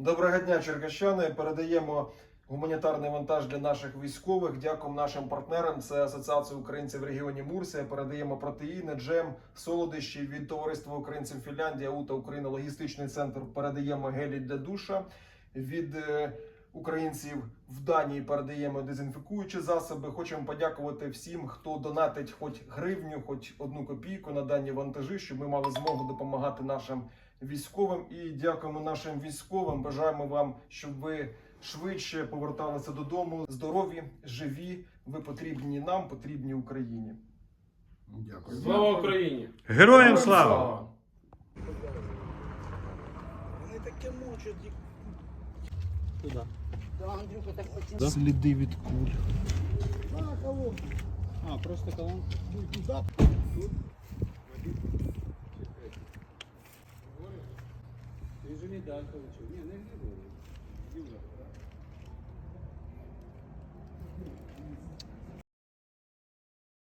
Доброго дня, черкащани. Передаємо гуманітарний вантаж для наших військових. Дякуємо нашим партнерам. Це Асоціація українців в регіоні Мурсія. Передаємо протеїни, джем, солодощі від товариства українців Фінляндія, УТА Україна, логістичний центр. Передаємо гелі для душа. Від е, українців в Данії передаємо дезінфікуючі засоби. Хочемо подякувати всім, хто донатить хоч гривню, хоч одну копійку на дані вантажі, щоб ми мали змогу допомагати нашим військовим. І дякуємо нашим військовим. Бажаємо вам, щоб ви швидше поверталися додому. Здорові, живі. Ви потрібні нам, потрібні Україні. Дякую. Слава Україні! Героям слава! Вони таке мучать. Да, Андрюха, так Да? Сліди від куль. А, колонка. А, просто колонка. Туди. Ти ж медаль Не, Ні, не вірю.